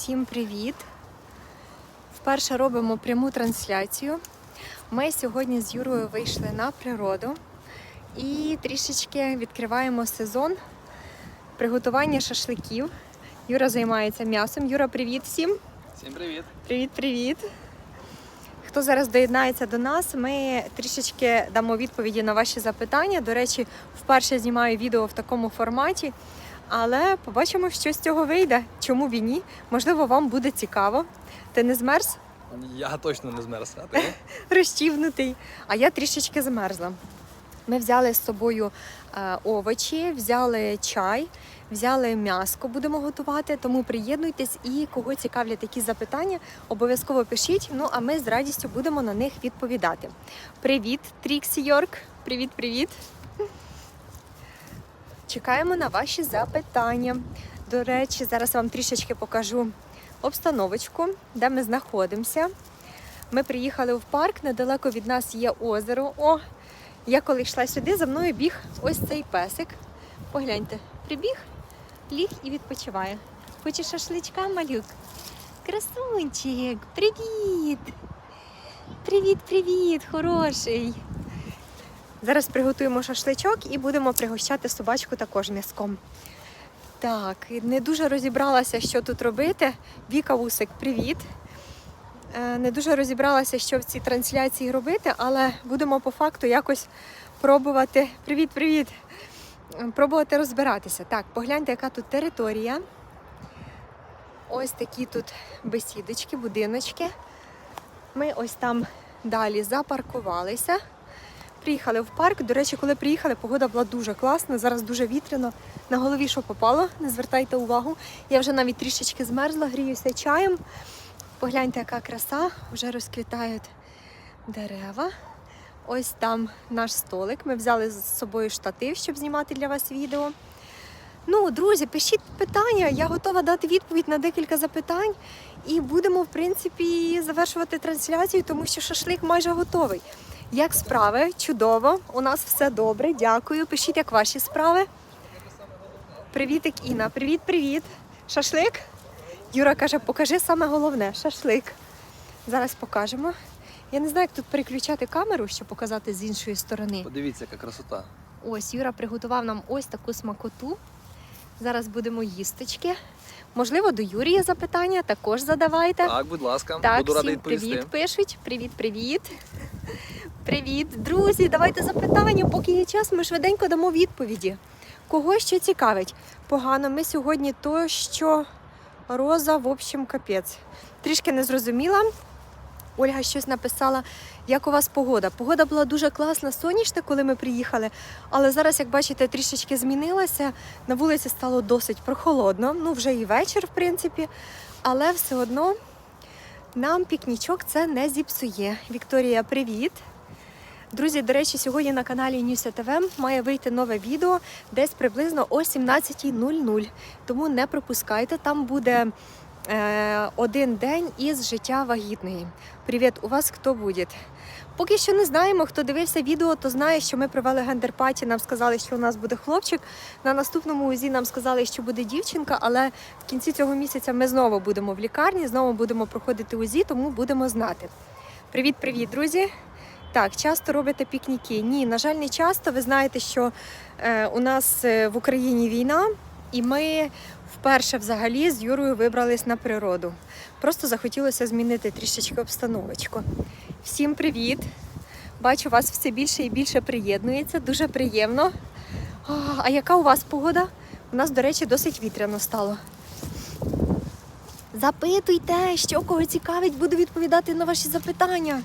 Всім привіт! Вперше робимо пряму трансляцію. Ми сьогодні з Юрою вийшли на природу і трішечки відкриваємо сезон приготування шашликів. Юра займається м'ясом. Юра, привіт всім! Всім привіт! Привіт, привіт! Хто зараз доєднається до нас, ми трішечки дамо відповіді на ваші запитання. До речі, вперше знімаю відео в такому форматі, але побачимо, що з цього вийде. Чому б і ні? Можливо, вам буде цікаво. Ти не змерз? Я точно не змерз, а ти? Розчівнутий. А я трішечки змерзла. Ми взяли з собою е, овочі, взяли чай, взяли м'яско, будемо готувати. Тому приєднуйтесь і кого цікавлять такі запитання, обов'язково пишіть. Ну а ми з радістю будемо на них відповідати. Привіт, Тріксі Йорк! Привіт, привіт! Чекаємо на ваші запитання. До речі, зараз вам трішечки покажу обстановочку, де ми знаходимося. Ми приїхали в парк, недалеко від нас є озеро. О, я коли йшла сюди, за мною біг ось цей песик. Погляньте, прибіг, ліг і відпочиває. Хочеш шашличка, малюк? Красунчик, привіт! Привіт, привіт, хороший. Зараз приготуємо шашличок і будемо пригощати собачку також м'язком. Так, не дуже розібралася, що тут робити. Віка Вусик, привіт. Е, Не дуже розібралася, що в цій трансляції робити, але будемо по факту якось пробувати. Привіт, привіт! Е, Пробувати розбиратися. Так, погляньте, яка тут територія. Ось такі тут бесідочки, будиночки. Ми ось там далі запаркувалися. Приїхали в парк. До речі, коли приїхали, погода була дуже класна. Зараз дуже вітряно. На голові що попало, не звертайте увагу. Я вже навіть трішечки змерзла, гріюся чаєм. Погляньте, яка краса, вже розквітають дерева. Ось там наш столик. Ми взяли з собою штатив, щоб знімати для вас відео. Ну, друзі, пишіть питання, я готова дати відповідь на декілька запитань. І будемо, в принципі, завершувати трансляцію, тому що шашлик майже готовий. Як справи? Чудово. У нас все добре. Дякую. Пишіть, як ваші справи. Привітик, Інна. Привіт, привіт. Шашлик? Юра каже, покажи саме головне шашлик. Зараз покажемо. Я не знаю, як тут переключати камеру, щоб показати з іншої сторони. Подивіться, яка красота. Ось Юра приготував нам ось таку смакоту. Зараз будемо їсточки. Можливо, до Юрія запитання також задавайте. Так, будь ласка, Так, буду радий відповісти. привіт пишуть. Привіт, привіт. Привіт, друзі, давайте запитання. Поки є час, ми швиденько дамо відповіді. Кого що цікавить? Погано, ми сьогодні то, що роза, в общем, капець. Трішки не зрозуміла. Ольга щось написала, як у вас погода. Погода була дуже класна, сонячна, коли ми приїхали. Але зараз, як бачите, трішечки змінилася. На вулиці стало досить прохолодно. Ну, вже і вечір, в принципі. Але все одно нам пікнічок це не зіпсує. Вікторія, привіт! Друзі, до речі, сьогодні на каналі Нюся ТВ має вийти нове відео десь приблизно о 17.00. Тому не пропускайте, там буде е, один день із життя вагітної. Привіт, у вас хто буде? Поки що не знаємо, хто дивився відео, то знає, що ми провели гендерпаті. Нам сказали, що у нас буде хлопчик. На наступному УЗІ нам сказали, що буде дівчинка, але в кінці цього місяця ми знову будемо в лікарні, знову будемо проходити УЗІ, тому будемо знати. Привіт, привіт, друзі! Так, часто робите пікніки? Ні, на жаль, не часто. Ви знаєте, що е, у нас е, в Україні війна, і ми вперше взагалі з Юрою вибрались на природу. Просто захотілося змінити трішечки обстановочку. Всім привіт! Бачу, вас все більше і більше приєднується. Дуже приємно. А, а яка у вас погода? У нас, до речі, досить вітряно стало. Запитуйте, що кого цікавить, буду відповідати на ваші запитання.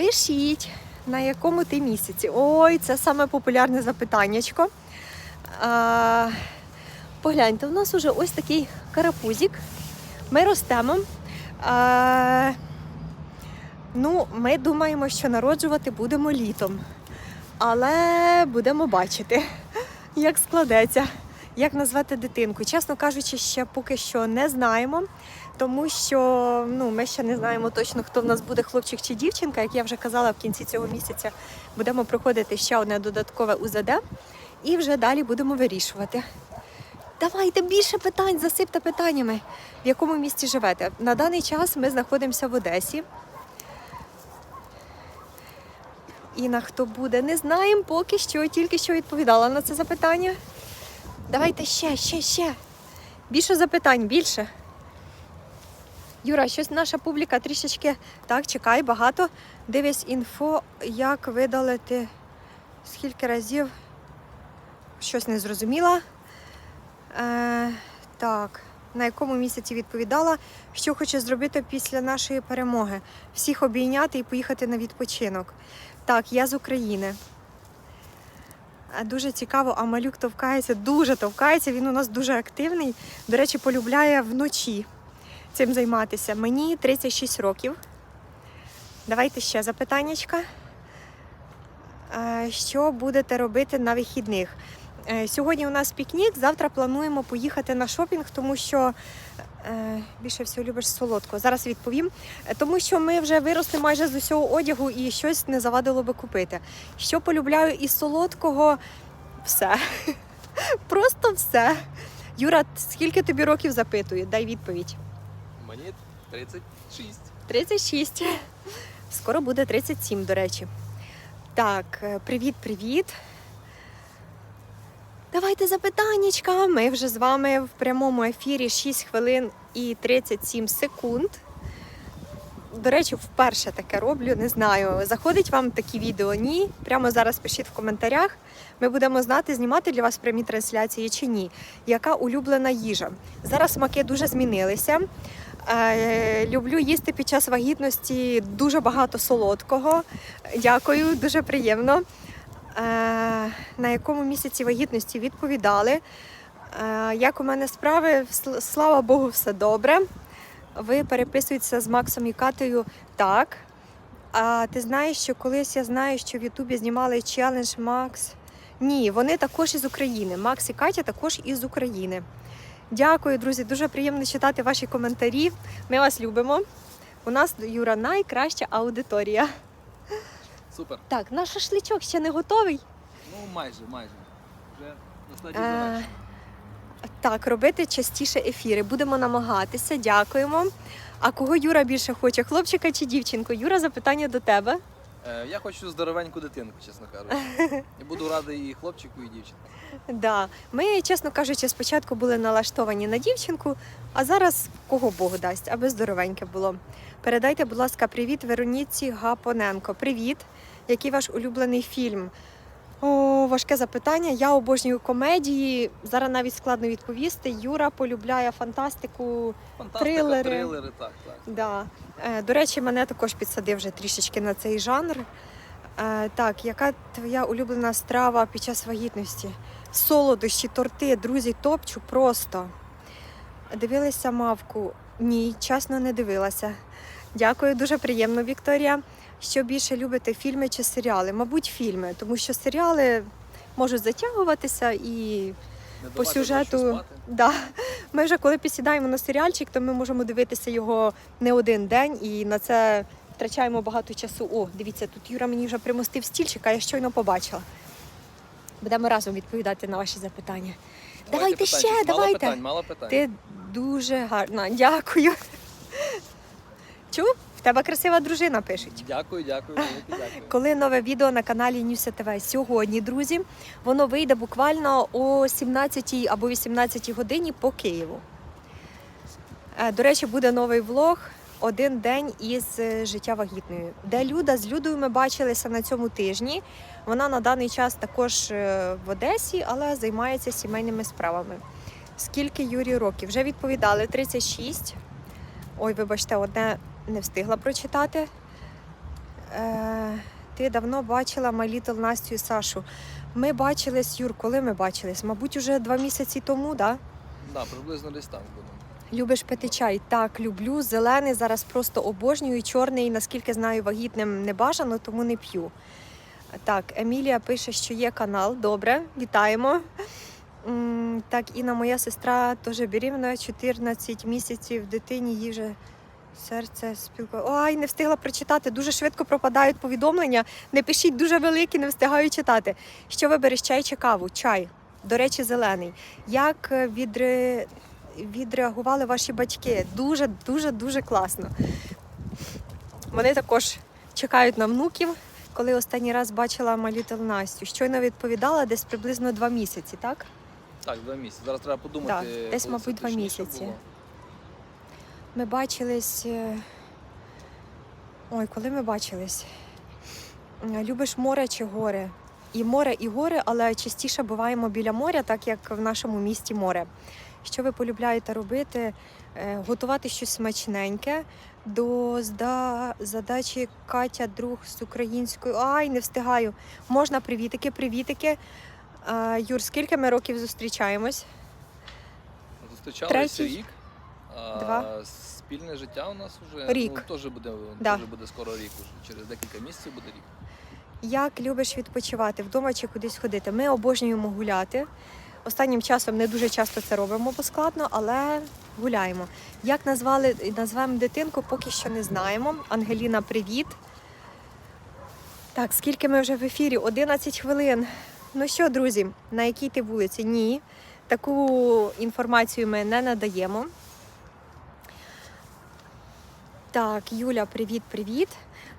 Пишіть, на якому ти місяці. Ой, це саме популярне запитаннячко. А, погляньте, у нас уже ось такий карапузик. Ми ростемо. А, ну, ми думаємо, що народжувати будемо літом. Але будемо бачити, як складеться, як назвати дитинку. Чесно кажучи, ще поки що не знаємо тому що ну, ми ще не знаємо точно, хто в нас буде хлопчик чи дівчинка. Як я вже казала, в кінці цього місяця будемо проходити ще одне додаткове УЗД і вже далі будемо вирішувати. Давайте більше питань, засипте питаннями. В якому місті живете? На даний час ми знаходимося в Одесі. І на хто буде, не знаємо поки що, тільки що відповідала на це запитання. Давайте ще, ще, ще. Більше запитань, більше. Юра, щось наша публіка трішечки так, чекай, багато. Дивись інфо, як видалити скільки разів. Щось не зрозуміла. Е, так, на якому місяці відповідала, що хоче зробити після нашої перемоги? Всіх обійняти і поїхати на відпочинок. Так, я з України. Е, Дуже цікаво, а малюк товкається, дуже товкається. Він у нас дуже активний. До речі, полюбляє вночі цим займатися. Мені 36 років. Давайте ще запитаннячка. Е, Що будете робити на вихідних? Е, Сьогодні у нас пікнік, завтра плануємо поїхати на шопінг, тому що е, більше всього любиш солодко. Зараз відповім. Тому що ми вже виросли майже з усього одягу і щось не завадило би купити. Що полюбляю із солодкого? Все. Просто все. Юра, скільки тобі років запитую? Дай відповідь. Мені 36. 36. Скоро буде 37, до речі. Так, е, привіт-привіт. Давайте запитаннячка. Ми вже з вами в прямому ефірі 6 хвилин і 37 секунд. До речі, вперше таке роблю, не знаю. Заходить вам такі відео? Ні. Прямо зараз пишіть в коментарях. Ми будемо знати, знімати для вас прямі трансляції чи ні. Яка улюблена їжа? Зараз смаки дуже змінилися. Е, Люблю їсти під час вагітності дуже багато солодкого. Дякую, дуже приємно. Е, На якому місяці вагітності відповідали? Е, Як у мене справи? Слава Богу, все добре. Ви переписуєтеся з Максом і Катею так. А ти знаєш, що колись я знаю, що в Ютубі знімали челендж Макс. Ні, вони також із України. Макс і Катя також із України. Дякую, друзі. Дуже приємно читати ваші коментарі. Ми вас любимо. У нас Юра найкраща аудиторія. Супер. Так, наш шашличок ще не готовий. Ну, майже, майже. Вже на стадії Е, завершення. так, робити частіше ефіри. Будемо намагатися. Дякуємо. А кого Юра більше хоче? Хлопчика чи дівчинку? Юра, запитання до тебе. Е, Я хочу здоровеньку дитинку, чесно кажучи. Буду радий і хлопчику, і дівчинку. Да. Ми, чесно кажучи, спочатку були налаштовані на дівчинку, а зараз кого Бог дасть, аби здоровеньке було. Передайте, будь ласка, привіт Вероніці Гапоненко. Привіт! Який ваш улюблений фільм? О, важке запитання. Я обожнюю комедії. Зараз навіть складно відповісти. Юра полюбляє фантастику. Фантастика, Трилери. трилери, так, так. Да. Е, До речі, мене також підсадив вже трішечки на цей жанр. Е, Так, яка твоя улюблена страва під час вагітності? Солодощі, торти, друзі, топчу просто. Дивилися мавку? Ні, чесно, не дивилася. Дякую, дуже приємно, Вікторія. Що більше любите, фільми чи серіали? Мабуть, фільми, тому що серіали можуть затягуватися і Не по сюжету. Да. Ми вже коли підсідаємо на серіальчик, то ми можемо дивитися його не один день і на це втрачаємо багато часу. О, дивіться, тут Юра мені вже примостив стільчик, а я щойно побачила. Будемо разом відповідати на ваші запитання. Давайте ще, питань. Мало давайте. питань, мало питань. Ти дуже гарна, дякую. Чув? В тебе красива дружина пишуть. Дякую, дякую, велике дякую. Коли нове відео на каналі Нюся ТВ сьогодні, друзі, воно вийде буквально о 17 або 18 годині по Києву. Е, До речі, буде новий влог один день із е, життя вагітною, де Люда з Людою ми бачилися на цьому тижні. Вона на даний час також е, в Одесі, але займається сімейними справами. Скільки Юрій років? Вже відповідали 36. Ой, вибачте, одне не встигла прочитати. Е, ти давно бачила My Little Настю і Сашу. Ми бачились, Юр, коли ми бачились? Мабуть, уже два місяці тому, да? Да, приблизно десь там будемо. Любиш пити чай? Так, люблю. Зелений зараз просто обожнюю. Чорний, наскільки знаю, вагітним не бажано, тому не п'ю. Так, Емілія пише, що є канал. Добре, вітаємо. Так, Інна, моя сестра теж беременна, 14 місяців дитині, їй вже серце спілкує. Ой, не встигла прочитати. Дуже швидко пропадають повідомлення. Не пишіть дуже великі, не встигаю читати. Що вибереш чай чи каву? Чай. До речі, зелений. Як е, відре... відреагували ваші батьки? Дуже, дуже, дуже класно. Вони також чекають на внуків. Коли останній раз бачила малітел Настю, щойно відповідала десь приблизно два місяці, так? Так, два місяці. Зараз треба подумати. Так, десь, мабуть, два місяці. було. Ми бачились. е, Ой, коли ми бачились? Е, Любиш море чи гори? І море, і гори, але частіше буваємо біля моря, так як в нашому місті море. Що ви полюбляєте робити? Е, Готувати щось смачненьке. До задачі Катя, друг з українською. Ай, не встигаю. Можна привітики, привітики. Юр, скільки ми років зустрічаємось? Зустрічалися Третій. рік. Два. спільне життя у нас вже Рік. Ну, теж буде, Да. теж буде скоро рік. Уже. Через декілька місяців буде рік. Як любиш відпочивати вдома чи кудись ходити? Ми обожнюємо гуляти. Останнім часом не дуже часто це робимо, бо складно, але гуляємо. Як назвали назвемо дитинку, поки що не знаємо. Ангеліна, привіт. Так, скільки ми вже в ефірі? 11 хвилин. Ну що, друзі, на якій ти вулиці? Ні. Таку інформацію ми не надаємо. Так, Юля, привіт, привіт.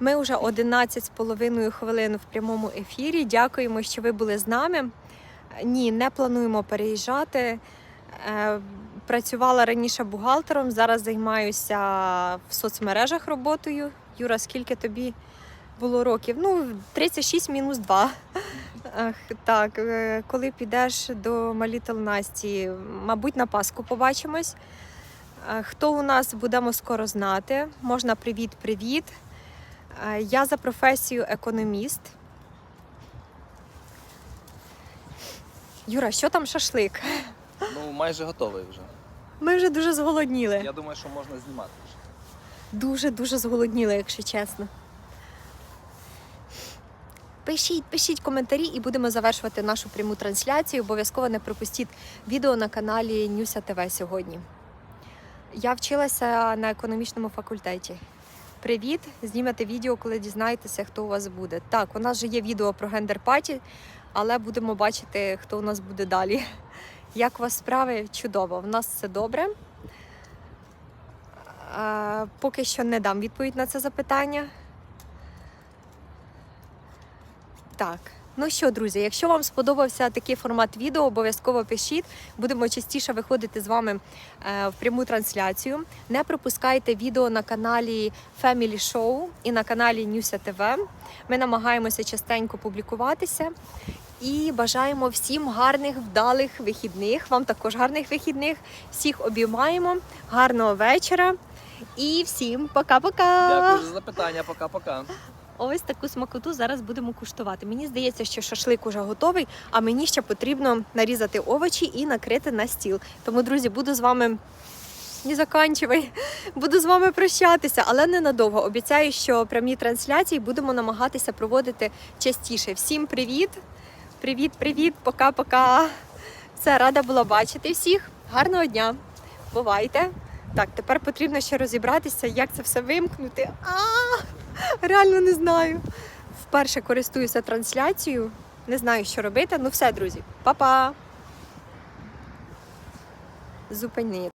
Ми вже 11 з половиною хвилин в прямому ефірі. Дякуємо, що ви були з нами. Ні, не плануємо переїжджати. Е, Працювала раніше бухгалтером, зараз займаюся в соцмережах роботою. Юра, скільки тобі було років? Ну, 36 мінус 2. Так, е, коли підеш до Малітл Насті, мабуть, на Пасху побачимось. Е, Хто у нас будемо скоро знати? Можна привіт-привіт. Е, Я за професією економіст. Юра, що там шашлик? Ну, майже готовий вже. Ми вже дуже зголодніли. Я думаю, що можна знімати вже. Дуже-дуже зголодніли, якщо чесно. Пишіть, пишіть коментарі і будемо завершувати нашу пряму трансляцію. Обов'язково не пропустіть відео на каналі Нюся ТВ сьогодні. Я вчилася на економічному факультеті. Привіт! Знімете відео, коли дізнаєтеся, хто у вас буде. Так, у нас вже є відео про гендер-паті, але будемо бачити, хто у нас буде далі. Як у вас справи? Чудово, в нас все добре. Поки що не дам відповідь на це запитання. Так. Ну що, друзі, якщо вам сподобався такий формат відео, обов'язково пишіть. Будемо частіше виходити з вами е, в пряму трансляцію. Не пропускайте відео на каналі Family Show і на каналі Нюся ТВ. Ми намагаємося частенько публікуватися. І бажаємо всім гарних, вдалих вихідних. Вам також гарних вихідних. Всіх обіймаємо. Гарного вечора. І всім пока-пока! Дякую за запитання. Пока-пока. Ось таку смакоту зараз будемо куштувати. Мені здається, що шашлик уже готовий, а мені ще потрібно нарізати овочі і накрити на стіл. Тому, друзі, буду з вами. Не заканчивай. Буду з вами прощатися, але ненадовго. Обіцяю, що прямі трансляції будемо намагатися проводити частіше. Всім привіт! Привіт, привіт, пока-пока. Все, рада була бачити всіх. Гарного дня. Бувайте. Так, тепер потрібно ще розібратися, як це все вимкнути. А, реально не знаю. Вперше користуюся трансляцією. Не знаю, що робити. Ну все, друзі, па-па. Зупини.